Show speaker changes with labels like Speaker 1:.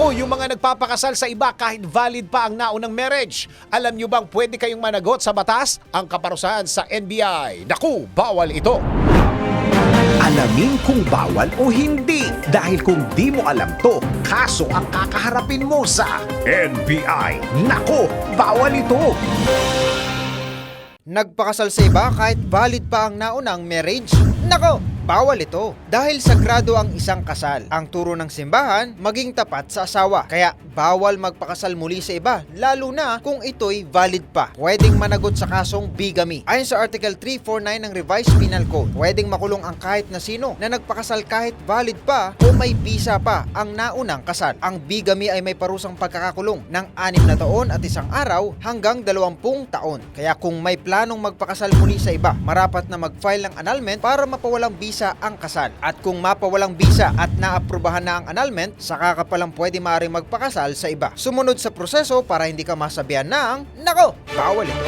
Speaker 1: Naku, yung mga nagpapakasal sa iba kahit valid pa ang naunang marriage. Alam nyo bang pwede kayong managot sa batas? Ang kaparusahan sa NBI. Naku, bawal ito.
Speaker 2: Alamin kung bawal o hindi. Dahil kung di mo alam to, kaso ang kakaharapin mo sa NBI. Nako, bawal ito.
Speaker 3: Nagpakasal sa iba kahit valid pa ang naunang marriage? Nako, bawal ito. Dahil sagrado ang isang kasal. Ang turo ng simbahan, maging tapat sa asawa. Kaya bawal magpakasal muli sa iba, lalo na kung ito'y valid pa. Pwedeng managot sa kasong bigamy. Ayon sa Article 349 ng Revised Penal Code, pwedeng makulong ang kahit na sino na nagpakasal kahit valid pa o may bisa pa ang naunang kasal. Ang bigamy ay may parusang pagkakakulong ng 6 na taon at isang araw hanggang 20 taon. Kaya kung may planong magpakasal muli sa iba, marapat na mag-file ng annulment para mapawalang bisa ang kasal. At kung mapawalang bisa at naaprubahan na ang annulment, saka ka palang pwede maaaring magpakasal sa iba. Sumunod sa proseso para hindi ka masabihan ng, Nako, bawal ito.